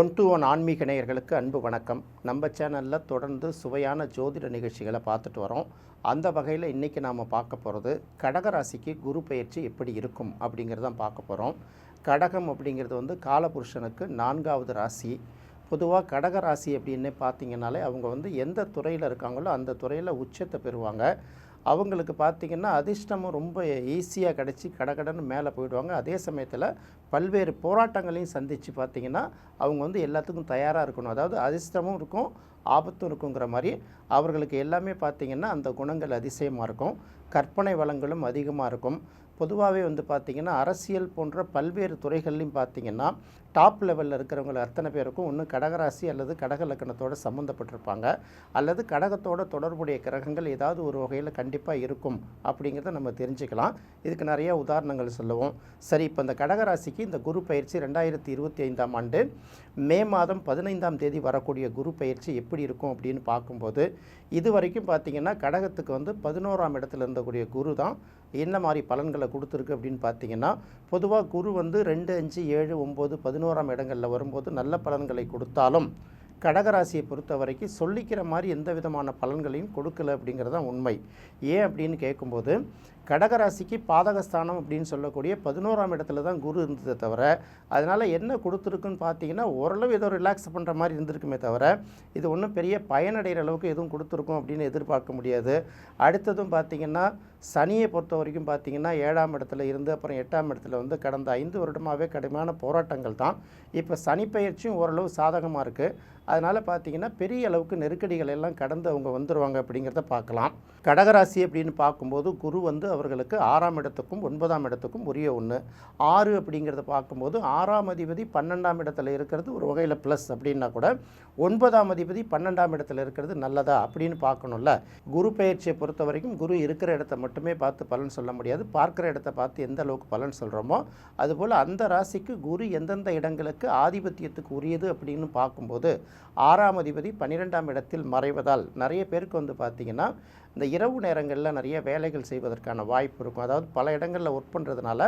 One to one ஆன்மீக நேயர்களுக்கு அன்பு வணக்கம். நம்ம சேனலில் தொடர்ந்து சுவையான ஜோதிட நிகழ்ச்சிகளை பார்த்துட்டு வரோம். அந்த வகையில் இன்றைக்கி நாம் பார்க்க போகிறது கடகராசிக்கு குரு பயிற்சி எப்படி இருக்கும் அப்படிங்கிறத பார்க்க போகிறோம் கடகம் அப்படிங்கிறது வந்து காலபுருஷனுக்கு நான்காவது ராசி. பொதுவாக கடக ராசி அப்படின்னு பார்த்தீங்கனாலே அவங்க வந்து எந்த துறையில் இருக்காங்களோ அந்த துறையில் உச்சத்தை பெறுவாங்க. அவங்களுக்கு பார்த்திங்கன்னா அதிர்ஷ்டமும் ரொம்ப ஈஸியாக கிடச்சி கடகடன்னு மேலே போயிடுவாங்க. அதே சமயத்தில் பல்வேறு போராட்டங்களையும் சந்தித்து பார்த்திங்கன்னா அவங்க வந்து எல்லாத்துக்கும் தயாராக இருக்கணும். அதாவது அதிர்ஷ்டமும் இருக்கும் ஆபத்தும் இருக்குங்கிற மாதிரி அவர்களுக்கு எல்லாமே பார்த்திங்கன்னா அந்த குணங்கள் அதிசயமாக இருக்கும். கற்பனை வளங்களும் அதிகமாக இருக்கும். பொதுவாகவே வந்து பார்த்திங்கன்னா அரசியல் போன்ற பல்வேறு துறைகள்லையும் பார்த்திங்கன்னா டாப் லெவலில் இருக்கிறவங்க அத்தனை பேருக்கும் ஒன்று கடகராசி அல்லது கடக லக்கணத்தோடு சம்மந்தப்பட்டிருப்பாங்க அல்லது கடகத்தோட தொடர்புடைய கிரகங்கள் ஏதாவது ஒரு வகையில் கண்டிப்பாக இருக்கும் அப்படிங்கிறத நம்ம தெரிஞ்சுக்கலாம். இதுக்கு நிறைய உதாரணங்கள் சொல்லுவோம். சரி இப்போ இந்த கடகராசிக்கு இந்த குரு பயிற்சி ரெண்டாயிரத்தி இருபத்தி ஐந்தாம் ஆண்டு மே மாதம் பதினைந்தாம் தேதி வரக்கூடிய குரு பயிற்சி எப்படி எப்படி இருக்கும் அப்படின்னு பார்க்கும்போது இது வரைக்கும் பார்த்திங்கன்னா கடகத்துக்கு வந்து பதினோராம் இடத்துல இருந்தக்கூடிய குரு தான் என்ன மாதிரி பலன்களை கொடுத்துருக்கு அப்படின்னு பார்த்தீங்கன்னா பொதுவாக குரு வந்து ரெண்டு அஞ்சு ஏழு ஒம்பது பதினோராம் இடங்களில் வரும்போது நல்ல பலன்களை கொடுத்தாலும் கடகராசியை பொறுத்த வரைக்கும் சொல்லிக்கிற மாதிரி எந்த விதமான பலன்களையும் கொடுக்கல அப்படிங்கிறது தான் உண்மை. ஏன் அப்படின்னு கேட்கும்போது கடகராசிக்கு பாதகஸ்தானம் அப்படின்னு சொல்லக்கூடிய பதினோராம் இடத்துல தான் குரு இருந்ததை தவிர அதனால் என்ன கொடுத்துருக்குன்னு பார்த்தீங்கன்னா ஓரளவு ஏதோ ரிலாக்ஸ் பண்ணுற மாதிரி இருந்திருக்குமே தவிர இது ஒன்றும் பெரிய பயனடைகிற அளவுக்கு எதுவும் கொடுத்துருக்கும் அப்படின்னு எதிர்பார்க்க முடியாது. அடுத்ததும் பார்த்தீங்கன்னா சனியை பொறுத்த வரைக்கும் பார்த்தீங்கன்னா ஏழாம் இடத்துல இருந்து அப்புறம் எட்டாம் இடத்துல வந்து கடந்த ஐந்து வருடமாகவே கடுமையான போராட்டங்கள் தான். இப்போ சனி பயிற்சியும் ஓரளவு சாதகமாக இருக்குது அதனால் பார்த்தீங்கன்னா பெரிய அளவுக்கு நெருக்கடிகள் எல்லாம் கடந்து அவங்க வந்துடுவாங்க அப்படிங்கிறத பார்க்கலாம். கடகராசி அப்படின்னு பார்க்கும்போது குரு வந்து அவர்களுக்கு ஆறாம் இடத்துக்கும் ஒன்பதாம் இடத்துக்கும் உரிய ஒன்று ஆறு அப்படிங்கிறத பார்க்கும்போது ஆறாம் அதிபதி பன்னெண்டாம் இடத்துல இருக்கிறது ஒரு வகையில் ப்ளஸ் அப்படின்னா கூட ஒன்பதாம் அதிபதி பன்னெண்டாம் இடத்துல இருக்கிறது நல்லதா அப்படின்னு பார்க்கணும்ல. குரு பயிற்சியை பொறுத்த வரைக்கும் குரு இருக்கிற இடத்த மட்டுமே பார்த்து பலன் சொல்ல முடியாது. பார்க்குற இடத்த பார்த்து எந்த அளவுக்கு பலன் சொல்கிறோமோ அதுபோல் அந்த ராசிக்கு குரு எந்தெந்த இடங்களுக்கு ஆதிபத்தியத்துக்கு உரியது அப்படின்னு பார்க்கும்போது ஆறாம் அதிபதி பன்னிரெண்டாம் இடத்தில் மறைவதால் நிறைய பேருக்கு வந்து பார்த்திங்கன்னா இந்த இரவு நேரங்களில் நிறைய வேலைகள் செய்வதற்கான வாய்ப்பு இருக்கும். அதாவது பல இடங்களில் ஒர்க் பண்ணுறதுனால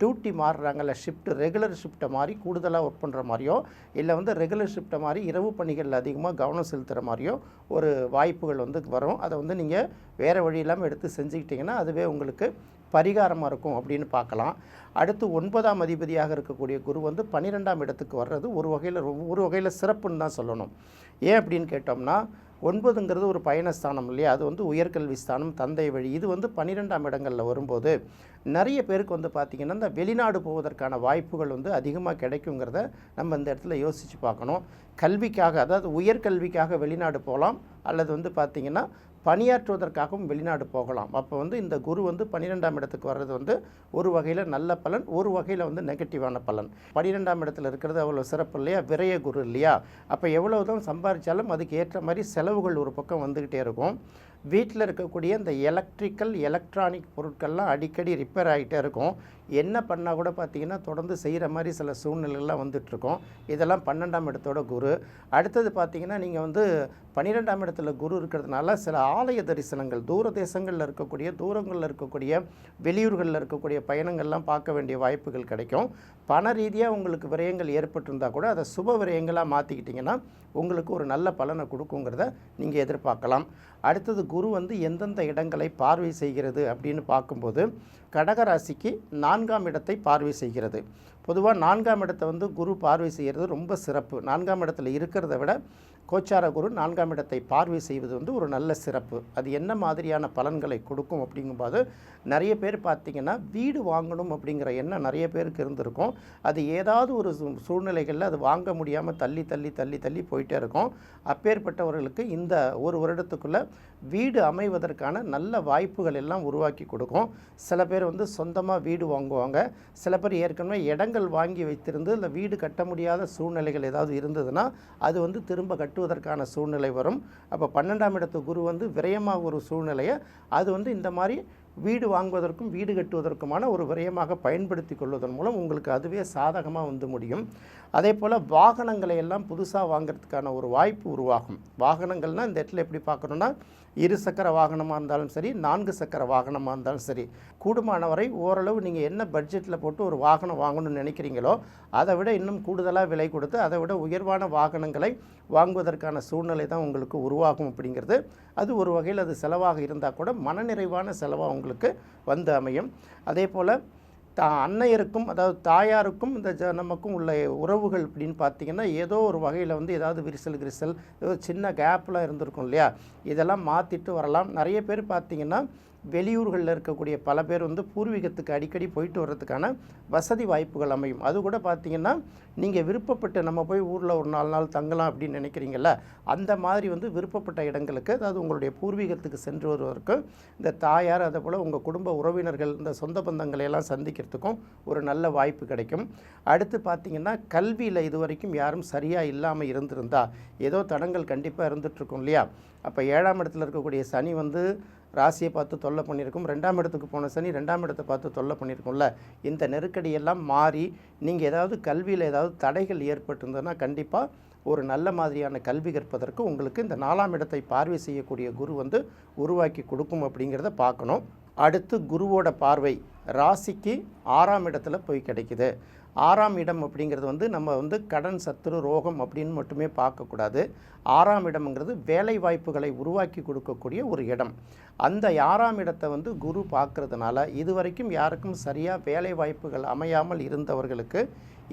டியூட்டி மாறுறாங்கல்ல ஷிஃப்ட் ரெகுலர் ஷிஃப்ட்டை மாதிரி கூடுதலாக ஒர்க் பண்ணுற மாதிரியோ இல்லை வந்து ரெகுலர் ஷிஃப்ட்டை மாதிரி இரவு பணிகளில் அதிகமாக கவனம் செலுத்துகிற மாதிரியோ ஒரு வாய்ப்புகள் வந்து வரும். அதை வந்து நீங்கள் வேறு வழி இல்லாமல் எடுத்து செஞ்சுக்கிட்டிங்கன்னா அதுவே உங்களுக்கு பரிகாரமாக இருக்கும் அப்படின்னு பார்க்கலாம். அடுத்து ஒன்பதாம் அதிபதியாக இருக்கக்கூடிய குரு வந்து பன்னிரெண்டாம் இடத்துக்கு வர்றது ஒரு வகையில் ஒரு வகையில் சிறப்புன்னு தான் சொல்லணும். ஏன் அப்படின்னு கேட்டோம்னா ஒன்பதுங்கிறது ஒரு பயணஸ்தானம் இல்லையா? அது வந்து உயர்கல்வி ஸ்தானம் தந்தை வழி. இது வந்து பன்னிரெண்டாம் இடங்களில் வரும்போது நிறைய பேருக்கு வந்து பார்த்திங்கன்னா இந்த வெளிநாடு போவதற்கான வாய்ப்புகள் வந்து அதிகமாக கிடைக்குங்கிறத நம்ம இந்த இடத்துல யோசித்து பார்க்கணும். கல்விக்காக அதாவது உயர்கல்விக்காக வெளிநாடு போகலாம். அல்லது வந்து பார்த்திங்கன்னா பணியாற்றுவதற்காகவும் வெளிநாடு போகலாம். அப்போ வந்து இந்த குரு வந்து பன்னிரெண்டாம் இடத்துக்கு வர்றது வந்து ஒரு வகையில் நல்ல பலன் ஒரு வகையில் வந்து நெகட்டிவான பலன். பன்னிரெண்டாம் இடத்துல இருக்கிறது அவ்வளோ சிறப்பு இல்லையா? விரைய குரு இல்லையா? அப்போ எவ்வளோ தான் சம்பாதிச்சாலும் அதுக்கு ஏற்ற மாதிரி செலவுகள் ஒரு பக்கம் வந்துக்கிட்டே இருக்கும். வீட்டில் இருக்கக்கூடிய இந்த எலக்ட்ரிக்கல் எலக்ட்ரானிக் பொருட்கள்லாம் அடிக்கடி ரிப்பேர் ஆகிட்டே இருக்கும். என்ன பண்ணால் கூட பார்த்திங்கன்னா தொடர்ந்து செய்கிற மாதிரி சில சூழ்நிலைகள்லாம் வந்துட்டுருக்கோம். இதெல்லாம் பன்னெண்டாம் இடத்தோட குரு. அடுத்தது பார்த்திங்கன்னா நீங்கள் வந்து பன்னிரெண்டாம் இடத்துல குரு இருக்கிறதுனால சில ஆலய தரிசனங்கள் தூர தேசங்களில் இருக்கக்கூடிய தூரங்களில் இருக்கக்கூடிய வெளியூர்களில் இருக்கக்கூடிய பயணங்கள்லாம் பார்க்க வேண்டிய வாய்ப்புகள் கிடைக்கும். பண ரீதியாக உங்களுக்கு விரயங்கள் ஏற்பட்டிருந்தால் கூட அதை சுப விரயங்களாக மாற்றிக்கிட்டிங்கன்னா உங்களுக்கு ஒரு நல்ல பலனை கொடுக்குங்கிறத நீங்கள் எதிர்பார்க்கலாம். அடுத்தது குரு வந்து எந்தெந்த இடங்களை பார்வை செய்கிறது அப்படின்னு பார்க்கும்போது கடகராசிக்கு நான்காம் இடத்தை பார்வை செய்கிறது. பொதுவாக நான்காம் இடத்தை வந்து குரு பார்வை செய்கிறது ரொம்ப சிறப்பு. நான்காம் இடத்துல இருக்கிறத விட கோச்சார குரு நான்காம் இடத்தை பார்வை செய்வது வந்து ஒரு நல்ல சிறப்பு. அது என்ன மாதிரியான பலன்களை கொடுக்கும் அப்படிங்கும்போது நிறைய பேர் பார்த்திங்கன்னா வீடு வாங்கணும் அப்படிங்கிற எண்ணம் நிறைய பேருக்கு இருந்திருக்கும். அது ஏதாவது ஒரு சூ- சூழ்நிலைகளில் அது வாங்க முடியாமல் தள்ளி தள்ளி தள்ளி தள்ளி போயிட்டே இருக்கும். அப்பேற்பட்டவர்களுக்கு இந்த ஒரு வருடத்துக்குள்ளே வீடு அமைவதற்கான நல்ல வாய்ப்புகள் எல்லாம் உருவாக்கி கொடுக்கும். சில பேர் வந்து சொந்தமாக வீடு வாங்குவாங்க. சில பேர் ஏற்கனவே இடங்கள் வாங்கி வைத்திருந்து இந்த வீடு கட்ட முடியாத சூழ்நிலைகள் ஏதாவது இருந்ததுன்னா அது வந்து திரும்ப கட்டுவதற்கான சூழ்நிலை வரும். அப்போ பன்னெண்டாம் இடத்து குரு வந்து விரயமாக ஒரு சூழ்நிலையை அது வந்து இந்த மாதிரி வீடு வாங்குவதற்கும் வீடு கட்டுவதற்குமான ஒரு விரயமாக பயன்படுத்தி கொள்வதன் மூலம் உங்களுக்கு அதுவே சாதகமாக வந்து முடியும். அதே போல் வாகனங்களை எல்லாம் புதுசாக வாங்குறதுக்கான ஒரு வாய்ப்பு உருவாகும். வாகனங்கள்னால் இந்த இடத்துல எப்படி பார்க்கணுன்னா இரு சக்கர வாகனமாக இருந்தாலும் சரி நான்கு சக்கர வாகனமாக இருந்தாலும் சரி கூடுமானவரை ஓரளவு நீங்கள் என்ன பட்ஜெட்டில் போட்டு ஒரு வாகனம் வாங்கணும்னு நினைக்கிறீங்களோ அதை விட இன்னும் கூடுதலாக விலை கொடுத்து அதை விட உயர்வான வாகனங்களை வாங்குவதற்கான சூழ்நிலை தான் உங்களுக்கு உருவாகும் அப்படிங்கிறது அது ஒரு வகையில் அது செலவாக இருந்தால் கூட மனநிறைவான செலவாக உங்களுக்கு வந்து அமையும். அதே போல் தா அன்னையருக்கும் அதாவது தாயாருக்கும் இந்த ஜ நமக்கும் உள்ள உறவுகள் அப்படின்னு பார்த்தீங்கன்னா ஏதோ ஒரு வகையில் வந்து ஏதாவது விரிசல் கிரிசல் ஏதோ சின்ன கேப்லாம் இருந்திருக்கும் இல்லையா? இதெல்லாம் மாற்றிட்டு வரலாம். நிறைய பேர் பார்த்தீங்கன்னா வெளியூர்களில் இருக்கக்கூடிய பல பேர் வந்து பூர்வீகத்துக்கு அடிக்கடி போயிட்டு வர்றதுக்கான வசதி வாய்ப்புகள் அமையும். அது கூட பார்த்தீங்கன்னா நீங்கள் விருப்பப்பட்டு நம்ம போய் ஊரில் ஒரு நாலு நாள் தங்கலாம் அப்படின்னு நினைக்கிறீங்கள அந்த மாதிரி வந்து விருப்பப்பட்ட இடங்களுக்கு அதாவது உங்களுடைய பூர்வீகத்துக்கு சென்று வருவதற்கு இந்த தாயார் அதே போல் உங்கள் குடும்ப உறவினர்கள் இந்த சொந்த பந்தங்களை எல்லாம் சந்திக்கிறதுக்கும் ஒரு நல்ல வாய்ப்பு கிடைக்கும். அடுத்து பார்த்தீங்கன்னா கல்வியில் இது வரைக்கும் யாரும் சரியாக இல்லாமல் இருந்திருந்தா ஏதோ தடங்கள் கண்டிப்பாக இருந்துகிட்ருக்கும் இல்லையா? அப்போ ஏழாம் இடத்துல இருக்கக்கூடிய சனி வந்து ராசியை பார்த்து தொல்லை பண்ணியிருக்கும். ரெண்டாம் இடத்துக்கு போன சனி ரெண்டாம் இடத்தை பார்த்து தொல்லை பண்ணியிருக்கும்ல. இந்த நெருக்கடியெல்லாம் மாறி நீங்கள் ஏதாவது கல்வியில் ஏதாவது தடைகள் ஏற்பட்டிருந்ததுன்னா கண்டிப்பாக ஒரு நல்ல மாதிரியான கல்வி கற்பதற்கு உங்களுக்கு இந்த நாலாம் இடத்தை பார்வை செய்யக்கூடிய குரு வந்து உருவாக்கி கொடுக்கும் அப்படிங்கிறத பார்க்கணும். அடுத்து குருவோட பார்வை ராசிக்கு ஆறாம் இடத்துல போய் கிடைக்குது. ஆறாம் இடம் அப்படிங்கிறது வந்து நம்ம வந்து கடன் சத்துரு ரோகம் அப்படின்னு மட்டுமே பார்க்கக்கூடாது. ஆறாம் இடம்ங்கிறது வேலை வாய்ப்புகளை உருவாக்கி கொடுக்கக்கூடிய ஒரு இடம். அந்த ஆறாம் இடத்தை வந்து குரு பார்க்கறதுனால இதுவரைக்கும் யாருக்கும் சரியாக வேலை வாய்ப்புகள் அமையாமல் இருந்தவர்களுக்கு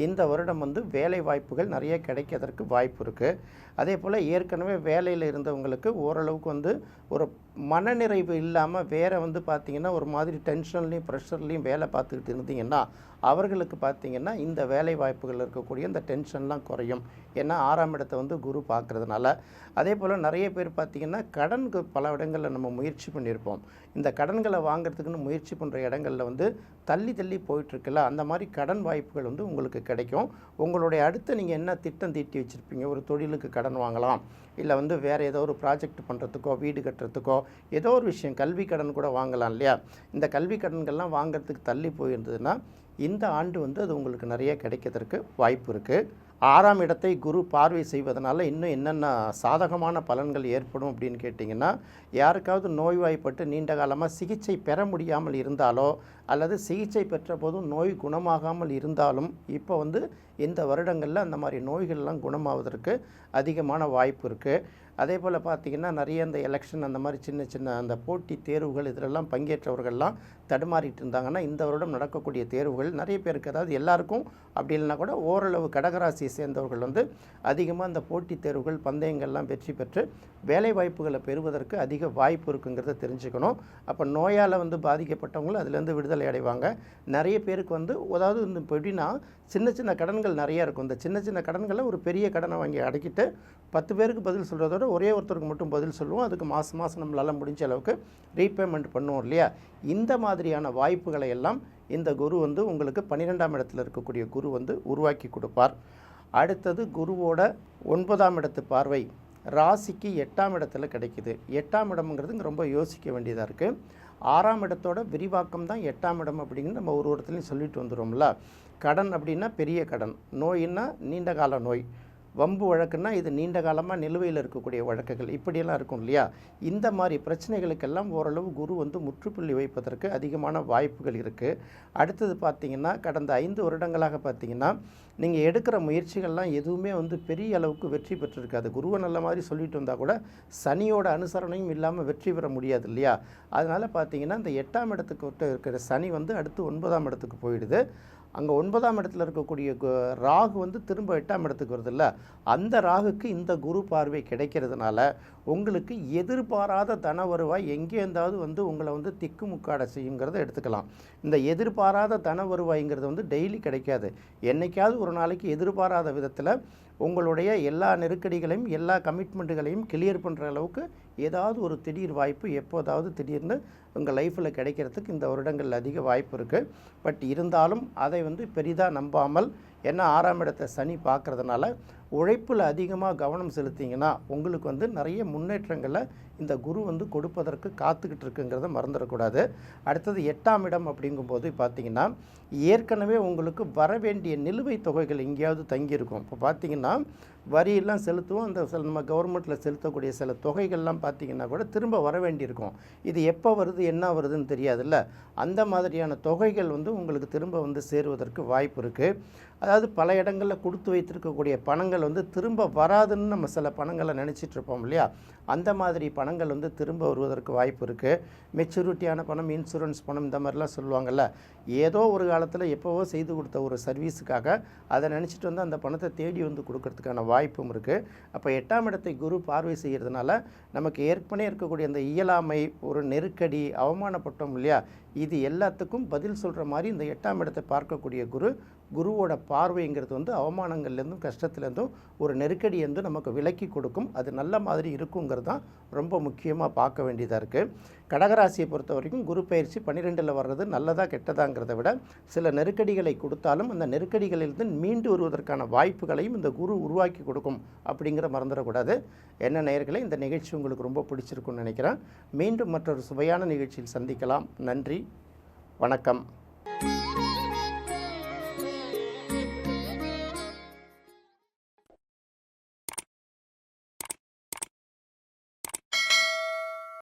இந்த வருடம் வந்து வேலை வாய்ப்புகள் நிறைய கிடைக்கிறதுக்கு வாய்ப்பு இருக்குது அதே போல் ஏற்கனவே வேலையில் இருந்தவங்களுக்கு ஓரளவுக்கு வந்து ஒரு மனநிறைவு இல்லாமல் வேறு வந்து பார்த்திங்கன்னா ஒரு மாதிரி டென்ஷன்லேயும் ப்ரெஷர்லேயும் வேலை பார்த்துக்கிட்டு இருந்தீங்கன்னா அவர்களுக்கு பார்த்திங்கன்னா இந்த வேலை வாய்ப்புகள் இருக்கக்கூடிய இந்த டென்ஷன்லாம் குறையும். ஏன்னா ஆறாம் இடத்தை வந்து குரு பார்க்குறதுனால. அதே போல் நிறைய பேர் பார்த்திங்கன்னா கடனுக்கு பல இடங்களில் நம்ம முயற்சி பண்ணியிருப்போம். இந்த கடன்களை வாங்குறதுக்குன்னு முயற்சி பண்ணுற இடங்களில் வந்து தள்ளி தள்ளி போயிட்டுருக்குல்ல. அந்த மாதிரி கடன் வாய்ப்புகள் வந்து உங்களுக்கு கிடைக்கும். உங்களுடைய அடுத்து நீங்கள் என்ன திட்டம் தீட்டி வச்சுருப்பீங்க? ஒரு தொழிலுக்கு கடன் வாங்கலாம். இல்லை வந்து வேறு ஏதோ ஒரு ப்ராஜெக்ட் பண்ணுறதுக்கோ வீடு கட்டுறதுக்கோ ஏதோ ஒரு விஷயம். கல்வி கடன் கூட வாங்கலாம் இல்லையா? இந்த கல்வி கடன்கள்லாம் வாங்குறதுக்கு தள்ளி போயிருந்ததுன்னா இந்த ஆண்டு வந்து அது உங்களுக்கு நிறைய கிடைக்கிறதுக்கு வாய்ப்பு இருக்குது ஆறாம் இடத்தை குரு பார்வை செய்வதனால இன்னும் என்னென்ன சாதகமான பலன்கள் ஏற்படும் அப்படின்னு கேட்டிங்கன்னா யாருக்காவது நோய்வாய்ப்பட்டு நீண்ட காலமாக சிகிச்சை பெற முடியாமல் இருந்தாலோ அல்லது சிகிச்சை பெற்ற போதும் நோய் குணமாகாமல் இருந்தாலும் இப்போ வந்து இந்த வருடங்களில் அந்த மாதிரி நோய்கள்லாம் குணமாவதற்கு அதிகமான வாய்ப்பு இருக்குது அதே போல் பார்த்திங்கன்னா நிறைய இந்த எலெக்ஷன் அந்த மாதிரி சின்ன சின்ன அந்த போட்டி தேர்வுகள் இதிலெல்லாம் பங்கேற்றவர்கள்லாம் தடுமாறிட்டு இருந்தாங்கன்னா இந்த வருடம் நடக்கக்கூடிய தேர்வுகள் நிறைய பேருக்கு அதாவது எல்லாருக்கும் அப்படி இல்லைனா கூட ஓரளவு கடகராசியை சேர்ந்தவர்கள் வந்து அதிகமாக அந்த போட்டித் தேர்வுகள் பந்தயங்கள்லாம் வெற்றி பெற்று வேலை வாய்ப்புகளை பெறுவதற்கு அதிக வாய்ப்பு இருக்குங்கிறத தெரிஞ்சுக்கணும். அப்போ நோயால் வந்து பாதிக்கப்பட்டவங்களும் அதுலேருந்து விடுதலை அடைவாங்க. நிறைய பேருக்கு வந்து அதாவது இந்த இப்போ எப்படின்னா சின்ன சின்ன கடன்கள் நிறையா இருக்கும். இந்த சின்ன சின்ன கடன்களை ஒரு பெரிய கடனை வாங்கி அடக்கிட்டு பத்து பேருக்கு பதில் சொல்கிறதோட ஒரே ஒருத்தருக்கு மட்டும் பதில் சொல்லுவோம். அதுக்கு மாதம் மாதம் நம்மளால் முடிஞ்ச அளவுக்கு ரீபேமெண்ட் பண்ணுவோம் இல்லையா? இந்த மாதிரியான வாய்ப்புகளை எல்லாம் இந்த குரு வந்து உங்களுக்கு பன்னிரெண்டாம் இடத்துல இருக்கக்கூடிய குரு வந்து உருவாக்கி கொடுப்பார். அடுத்தது குருவோட ஒன்பதாம் இடத்து பார்வை ராசிக்கு எட்டாம் இடத்துல கிடைக்குது. எட்டாம் இடம்ங்கிறது ரொம்ப யோசிக்க வேண்டியதாக இருக்குது ஆறாம் இடத்தோட விரிவாக்கம் தான் எட்டாம் இடம் அப்படின்னு நம்ம ஒரு இடத்துலையும் சொல்லிட்டு வந்துடுவோம்ல கடன் அப்படின்னா பெரிய கடன். நோயின்னா நீண்ட கால நோய். வம்பு வழக்குன்னா இது நீண்ட காலமாக நிலுவையில் இருக்கக்கூடிய வழக்குகள். இப்படியெல்லாம் இருக்கும் இல்லையா? இந்த மாதிரி பிரச்சனைகளுக்கெல்லாம் ஓரளவு குரு வந்து முற்றுப்புள்ளி வைப்பதற்கு அதிகமான வாய்ப்புகள் இருக்குது அடுத்தது பார்த்திங்கன்னா கடந்த ஐந்து வருடங்களாக பார்த்திங்கன்னா நீங்கள் எடுக்கிற முயற்சிகள்லாம் எதுவுமே வந்து பெரிய அளவுக்கு வெற்றி பெற்றிருக்காது. குருவை நல்ல மாதிரி சொல்லிட்டு வந்தால் கூட சனியோட அனுசரணையும் இல்லாமல் வெற்றி பெற முடியாது இல்லையா? அதனால் பார்த்தீங்கன்னா இந்த எட்டாம் இடத்துக்கு இருக்கிற சனி வந்து அடுத்து ஒன்பதாம் இடத்துக்கு போயிடுது. அங்கே ஒன்பதாம் இடத்துல இருக்கக்கூடிய கு- ராகு வந்து திரும்ப எட்டாம் இடத்துக்கு வருதுல்ல. அந்த ராகுக்கு இந்த குரு பார்வை கிடைக்கிறதுனால உங்களுக்கு எதிர்பாராத தன வருவாய் எங்கே இருந்தாவது வந்து உங்களை வந்து திக்குமுக்காட செய்யுங்கிறத எடுத்துக்கலாம். இந்த எதிர்பாராத தன வருவாய்ங்கிறது வந்து டெய்லி கிடைக்காது. என்றைக்காவது ஒரு நாளைக்கு எதிர்பாராத விதத்தில் உங்களுடைய எல்லா நெருக்கடிகளையும் எல்லா கமிட்மெண்ட்டுகளையும் கிளியர் பண்ணுற அளவுக்கு ஏதாவது ஒரு திடீர் வாய்ப்பு எப்போதாவது திடீர்னு உங்கள் லைஃப்பில் கிடைக்கிறதுக்கு இந்த வருடங்களில் அதிக வாய்ப்பு இருக்குது பட் இருந்தாலும் அதை வந்து பெரிதாக நம்பாமல் ஏன்னா ஆறாம் இடத்தை சனி பார்க்கறதுனால உழைப்பில் அதிகமாக கவனம் செலுத்திங்கன்னா உங்களுக்கு வந்து நிறைய முன்னேற்றங்களை இந்த குரு வந்து கொடுப்பதற்கு காத்துக்கிட்டு இருக்குங்கிறத மறந்துடக்கூடாது. அடுத்தது எட்டாம் இடம் அப்படிங்கும்போது பார்த்தீங்கன்னா ஏற்கனவே உங்களுக்கு வர வேண்டிய நிலுவைத் தொகைகள் எங்கேயாவது தங்கியிருக்கும். இப்போ பார்த்தீங்கன்னா வரியெல்லாம் செலுத்துவோம். அந்த சில நம்ம கவர்மெண்ட்டில் செலுத்தக்கூடிய சில தொகைகள்லாம் பார்த்தீங்கன்னா கூட திரும்ப வர வேண்டியிருக்கும். இது எப்போ வருது என்ன வருதுன்னு தெரியாதுல்ல. அந்த மாதிரியான தொகைகள் வந்து உங்களுக்கு திரும்ப வந்து சேருவதற்கு வாய்ப்பு இருக்குது அதாவது பல இடங்களில் கொடுத்து வைத்திருக்கக்கூடிய பணங்கள் வந்து திரும்ப வராதுன்னு நம்ம சில பணங்களை நினச்சிட்டு இருப்போம் இல்லையா? அந்த மாதிரி பணங்கள் வந்து திரும்ப வருவதற்கு வாய்ப்பு இருக்குது மெச்சூரிட்டியான பணம் இன்சூரன்ஸ் பணம் இந்த மாதிரிலாம் சொல்லுவாங்கள்ல ஏதோ ஒரு காலத்தில் எப்போவோ செய்து கொடுத்த ஒரு சர்வீஸுக்காக அதை நினச்சிட்டு வந்து அந்த பணத்தை தேடி வந்து கொடுக்கறதுக்கான வாய்ப்பும் இருக்குது அப்போ எட்டாம் இடத்தை குரு பார்வை செய்கிறதுனால நமக்கு ஏற்கனவே இருக்கக்கூடிய அந்த இயலாமை ஒரு நெருக்கடி அவமானப்பட்டோம் இல்லையா? இது எல்லாத்துக்கும் பதில் சொல்கிற மாதிரி இந்த எட்டாம் இடத்தை பார்க்கக்கூடிய குரு குருவோட பார்வைங்கிறது வந்து அவமானங்கள்லேருந்தும் கஷ்டத்துலேருந்தும் ஒரு நெருக்கடி வந்து நமக்கு விலக்கி கொடுக்கும். அது நல்ல மாதிரி இருக்குங்கிறது தான் ரொம்ப முக்கியமாக பார்க்க வேண்டியதாக இருக்குது கடகராசியை பொறுத்த வரைக்கும் குரு பயிற்சி பன்னிரெண்டில் வர்றது நல்லதா கெட்டதாங்கிறத விட சில நெருக்கடிகளை கொடுத்தாலும் அந்த நெருக்கடிகளிலிருந்து மீண்டு வருவதற்கான வாய்ப்புகளையும் இந்த குரு உருவாக்கி கொடுக்கும் அப்படிங்கிற மறந்துடக்கூடாது. என்ன நேர்களை இந்த நிகழ்ச்சி உங்களுக்கு ரொம்ப பிடிச்சிருக்குன்னு நினைக்கிறேன். மீண்டும் மற்றொரு சுவையான நிகழ்ச்சியில் சந்திக்கலாம். நன்றி. வணக்கம்.